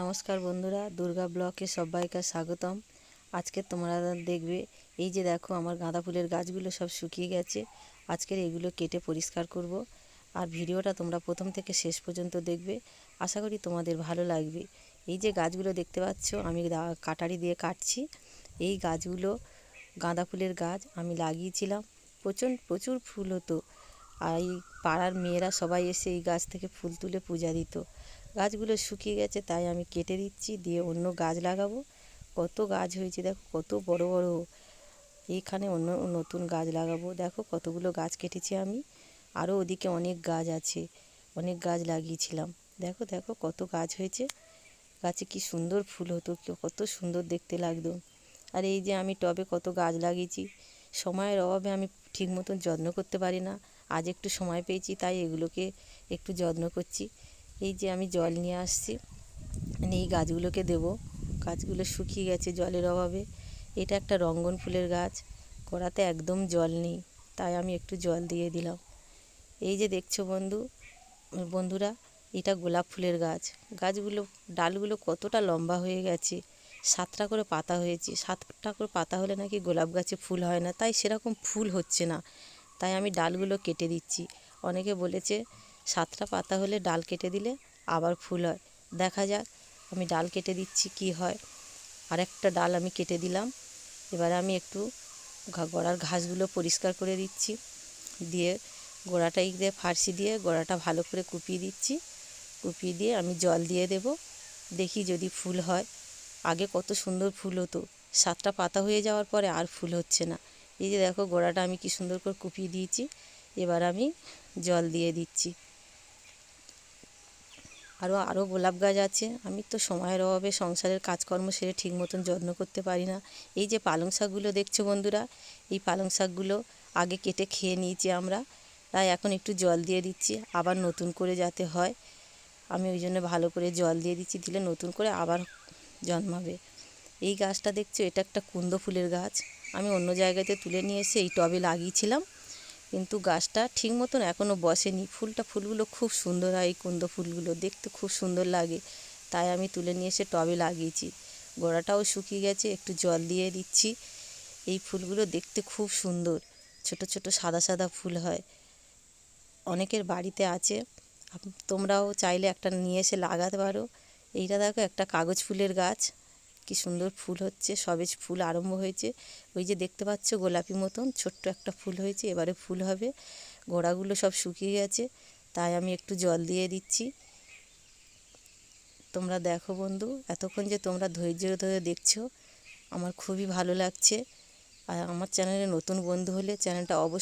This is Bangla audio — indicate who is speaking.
Speaker 1: নমস্কার বন্ধুরা, দুর্গা ব্লকে সবাইকে স্বাগতম। আজকে তোমরা দেখবে, এই যে দেখো আমার গাঁদা ফুলের গাছগুলো সব শুকিয়ে গেছে। আজকের এগুলো কেটে পরিষ্কার করব। আর ভিডিওটা তোমরা প্রথম থেকে শেষ পর্যন্ত দেখবে। আশা করি তোমাদের ভালো লাগবে। এই যে গাছগুলো দেখতে পাচ্ছ, আমি কাটারি দিয়ে কাটছি। এই গাছগুলো, গাঁদা ফুলের গাছ, আমি লাগিয়েছিলাম। প্রচণ্ড, প্রচুর ফুল হতো। আর এই পাড়ার মেয়েরা সবাই এসে এই গাছ থেকে ফুল তুলে পূজা দিত। গাছগুলো শুকিয়ে গেছে, তাই আমি কেটে দিচ্ছি, দিয়ে অন্য গাছ লাগাবো। কত গাছ হয়েছে দেখো, কত বড় বড়। এইখানে অন্য নতুন গাছ লাগাবো। দেখো কতগুলো গাছ কেটেছি আমি। আরও ওদিকে অনেক গাছ আছে, অনেক গাছ লাগিয়েছিলাম। দেখো দেখো কত গাছ হয়েছে। গাছে কি সুন্দর ফুল হতো কত সুন্দর দেখতে লাগতো। আর এই যে আমি টবে কত গাছ লাগিয়েছি, সময়ের অভাবে আমি ঠিক মতন যত্ন করতে পারি না। আজ একটু সময় পেয়েছি, তাই এগুলোকে একটু যত্ন করছি। এই যে আমি জল নিয়ে আসছি। মানে এই গাছগুলোকে দেবো। গাছগুলো শুকিয়ে গেছে জলের অভাবে। এটা একটা রঙ্গন ফুলের গাছ। গোড়াতে একদম জল নেই। তাই আমি একটু জল দিয়ে দিলাম। এই যে দেখছ বন্ধু, বন্ধুরা, এটা গোলাপ ফুলের গাছ। গাছগুলো, ডালগুলো কতটা লম্বা হয়ে গেছে। সাতটা করে পাতা হয়েছে। সাতটা করে পাতা হলে নাকি গোলাপ গাছে ফুল হয় না। তাই সেরকম ফুল হচ্ছে না। তাই আমি ডালগুলো কেটে দিচ্ছি। অনেকে বলেছে সাতটা পাতা হলে ডাল কেটে দিলে আবার ফুল হয়। দেখা যাক, আমি ডাল কেটে দিচ্ছি কি হয়। আরেকটা ডাল আমি কেটে দিলাম। এবারে আমি একটু গোড়ার ঘাসগুলো পরিষ্কার করে দিচ্ছি। দিয়ে গোড়াটা এই দিয়ে ফার্সি দিয়ে গোড়াটা ভালো করে কুপিয়ে দিচ্ছি। কুপিয়ে দিয়ে আমি জল দিয়ে দেব। দেখি যদি ফুল হয়। আগে কত সুন্দর ফুল হতো। সাতটা পাতা হয়ে যাওয়ার পরে আর ফুল হচ্ছে না। এই যে দেখো গোড়াটা আমি কি সুন্দর করে কুপিয়ে দিয়েছি। এবার আমি জল দিয়ে দিচ্ছি। আরও আরও গোলাপ গাছ আছে। আমি তো সময়ের অভাবে সংসারের কাজকর্ম সেরে ঠিক মতন যত্ন করতে পারি না। এই যে পালং শাকগুলো দেখছ বন্ধুরা, এই পালং শাকগুলো আগে কেটে খেয়ে নিয়েছি আমরা, তাই এখন একটু জল দিয়ে দিচ্ছি, আবার নতুন করে যাতে হয়। আমি ওই জন্য ভালো করে জল দিয়ে দিচ্ছি, দিলে নতুন করে আবার জন্মাবে। এই গাছটা দেখছ, এটা একটা কুন্দ ফুলের গাছ। আমি অন্য জায়গাতে তুলে নিয়ে এসে এই টবে লাগিয়েছিলাম। কিন্তু গাছটা ঠিক মতন এখনও বসেনি। ফুলটা, ফুলগুলো খুব সুন্দর হয় এই কুন্দ ফুলগুলো। দেখতে খুব সুন্দর লাগে। তাই আমি তুলে নিয়ে এসে টবে লাগিয়েছি। গোড়াটাও শুকিয়ে গেছে, একটু জল দিয়ে দিচ্ছি। এই ফুলগুলো দেখতে খুব সুন্দর। ছোট ছোট সাদা সাদা ফুল হয়। অনেকের বাড়িতে আছে। তোমরাও চাইলে একটা নিয়ে এসে লাগাতে পারো। এইটা দেখো একটা কাগজ ফুলের গাছ। কি সুন্দর ফুল হচ্ছে, সবে ফুল আরম্ভ হয়েছে। ওই যে দেখতে পাচ্ছ গোলাপি মতন, ছোট্ট একটা ফুল হয়েছে, এবারে ফুল হবে। গোড়াগুলো সব শুকিয়ে গেছে, তাই আমি একটু জল দিয়ে দিচ্ছি। তোমরা দেখো বন্ধু, এতক্ষণ যে তোমরা ধৈর্য ধরে দেখছ, আমার খুবই ভালো লাগছে। আর আমার চ্যানেলে নতুন বন্ধু হলে চ্যানেলটা অবশ্যই